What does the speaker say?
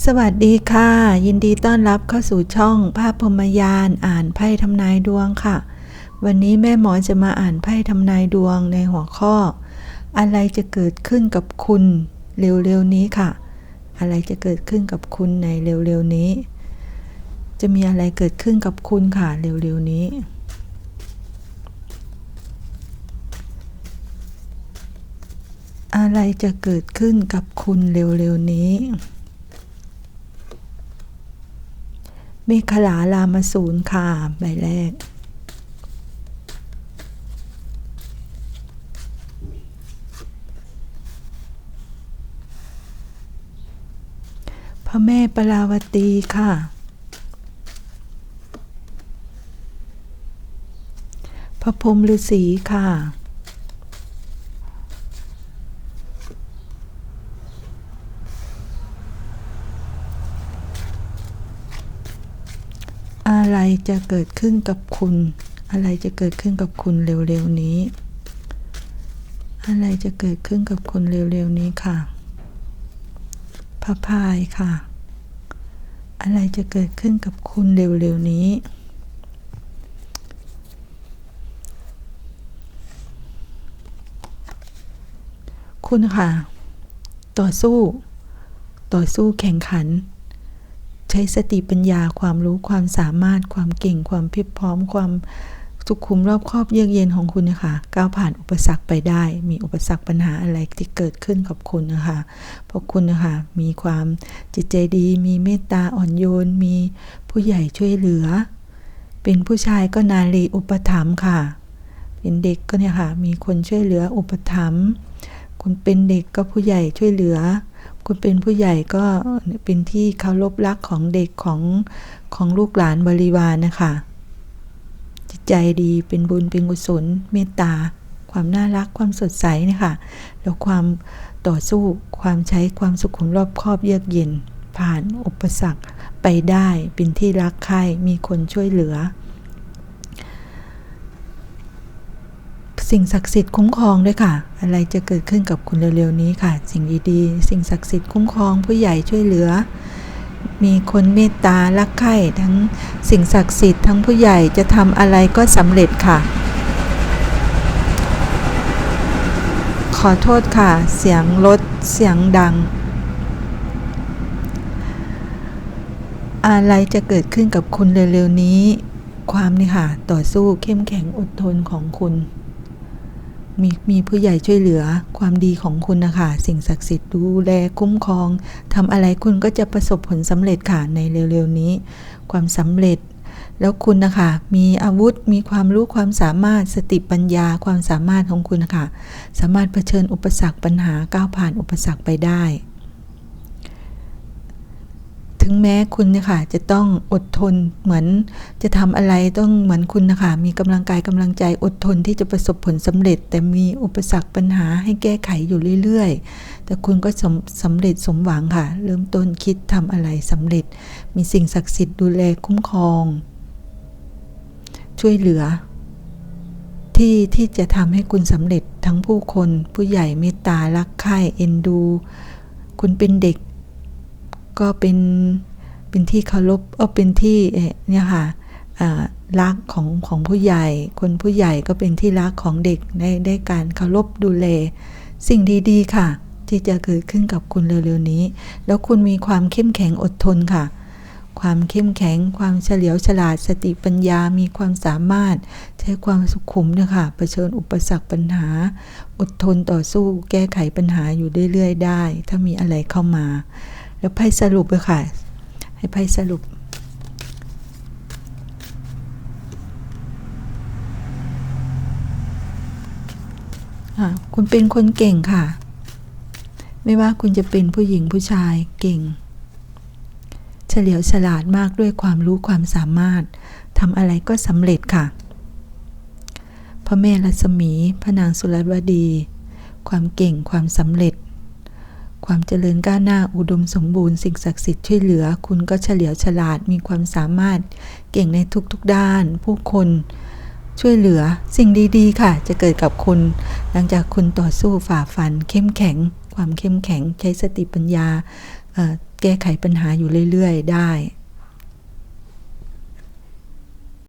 สวัสดีค่ะ ยินดีต้อนรับเข้าสู่ช่องภาพพมยานอ่านไพ่ทำนายดวงค่ะ วันนี้แม่หมอจะมาอ่านไพ่ทำนายดวงในหัวข้อ อะไรจะเกิดขึ้นกับคุณเร็วๆนี้ค่ะ อะไรจะเกิดขึ้นกับคุณในเร็วๆนี้ จะมีอะไรเกิดขึ้นกับคุณค่ะเร็วๆนี้อะไรจะเกิดขึ้นกับคุณเร็วๆนี้ เมฆลาลามาศูนย์ค่ะใบแรก พระแม่ปราวตีค่ะ พระพรมฤาษีค่ะ อะไรจะเกิดขึ้นกับคุณ อะไรจะเกิดขึ้นกับคุณเร็วๆนี้ อะไรจะเกิดขึ้นกับคุณเร็วๆนี้ค่ะพระพายค่ะ อะไรจะเกิดขึ้นกับคุณเร็วๆนี้คุณค่ะ ต่อสู้ ต่อสู้แข่งขัน ใช้สติปัญญาความรู้ความสามารถ ความเก่ง ความเพียบพร้อม ความสุขุมรอบครอบเยือกเย็นของคุณนะคะ ก้าวผ่านอุปสรรคไปได้ มีอุปสรรคปัญหาอะไรที่เกิดขึ้นกับคุณนะคะ เพราะคุณนะคะ มีความจิตใจดี มีเมตตาอ่อนโยน มีผู้ใหญ่ช่วยเหลือ เป็นผู้ชายก็นารีอุปถัมภ์ค่ะ เป็นเด็กก็เนี่ยค่ะ มีคนช่วยเหลืออุปถัมภ์ คุณเป็นเด็กก็ผู้ใหญ่ช่วยเหลือ คุณเป็นผู้ใหญ่ก็เป็นที่เคารพรักของเด็กของของลูกหลานบริวารนะคะ จิตใจดีเป็นบุญเป็นกุศลเมตตา ความน่ารักความสดใสนะคะแล้วความต่อสู้ความใช้ความสุขุมรอบคอบเยือกเย็น ผ่านอุปสรรคไปได้เป็นที่รักใคร่มีคนช่วยเหลือ สิ่งศักดิ์สิทธิ์คุ้มครองด้วยค่ะ อะไรจะเกิดขึ้นกับคุณเร็วๆนี้ค่ะ สิ่งดีๆ สิ่งศักดิ์สิทธิ์คุ้มครองผู้ใหญ่ช่วยเหลือ มีคนเมตตารักใคร่ทั้งสิ่งศักดิ์สิทธิ์ทั้งผู้ใหญ่จะทำอะไรก็สำเร็จค่ะ ขอโทษค่ะ เสียงรถเสียงดัง อะไรจะเกิดขึ้นกับคุณเร็วๆนี้ความนี่ค่ะ ต่อสู้เข้มแข็งอดทนของคุณ มีมีผู้ใหญ่ช่วยเหลือความดีของคุณนะคะสิ่งศักดิ์สิทธิ์ดูแลคุ้มครองทำอะไรคุณก็จะประสบผลสำเร็จค่ะในเร็วๆนี้ ความสำเร็จ แล้วคุณนะคะมีอาวุธมีความรู้ความสามารถสติปัญญาความสามารถของคุณนะคะสามารถเผชิญอุปสรรคปัญหาก้าวผ่านอุปสรรคไปได้ ถึงแม้คุณนะคะจะต้องอดทนเหมือนจะทำอะไรต้องเหมือนคุณนะคะมีกำลังกายกำลังใจอดทนที่จะประสบผลสำเร็จ แต่มีอุปสรรคปัญหาให้แก้ไขอยู่เรื่อยๆ แต่คุณก็สำสำเร็จสมหวังค่ะ เริ่มต้นคิดทำอะไรสำเร็จ มีสิ่งศักดิ์สิทธิ์ดูแลคุ้มครอง ช่วยเหลือ ที่ที่จะทำให้คุณสำเร็จทั้งผู้คน ผู้ใหญ่เมตตารักใคร่เอ็นดู คุณเป็นเด็ก ก็เป็นเป็นที่เคารพเออเป็นที่เนี่ยค่ะรักของของผู้ใหญ่ คนผู้ใหญ่ก็เป็นที่รักของเด็กได้ได้การเคารพดูแลสิ่งดีๆค่ะ ที่จะเกิดขึ้นกับคุณเร็วๆนี้ แล้วคุณมีความเข้มแข็งอดทนค่ะ ความเข้มแข็ง ความเฉลียวฉลาดสติปัญญามีความสามารถ ใช้ความสุขุมเนี่ยค่ะเผชิญอุปสรรคปัญหา อดทนต่อสู้ แก้ไขปัญหาอยู่เรื่อยๆได้ ถ้ามีอะไรเข้ามา แล้วไพ่สรุปเลยค่ะ ให้ไพ่สรุป คุณเป็นคนเก่งค่ะ ไม่ว่าคุณจะเป็นผู้หญิงผู้ชายเก่ง เฉลียวฉลาดมากด้วยความรู้ความสามารถทำอะไรก็สำเร็จค่ะพระแม่รัศมี พระนางสุรวดี ความเก่งความสำเร็จ ความเจริญก้าวหน้าอุดมสมบูรณ์สิ่งศักดิ์สิทธิ์ช่วยเหลือ คุณก็เฉลียวฉลาดมีความสามารถ เก่งในทุกๆด้าน ผู้คนช่วยเหลือสิ่งดีๆ ค่ะ จะเกิดกับคุณ หลังจากคุณต่อสู้ฝ่าฟัน เข้มแข็ง ความเข้มแข็งใช้สติปัญญาแก้ไขปัญหาอยู่เรื่อย ๆ ได้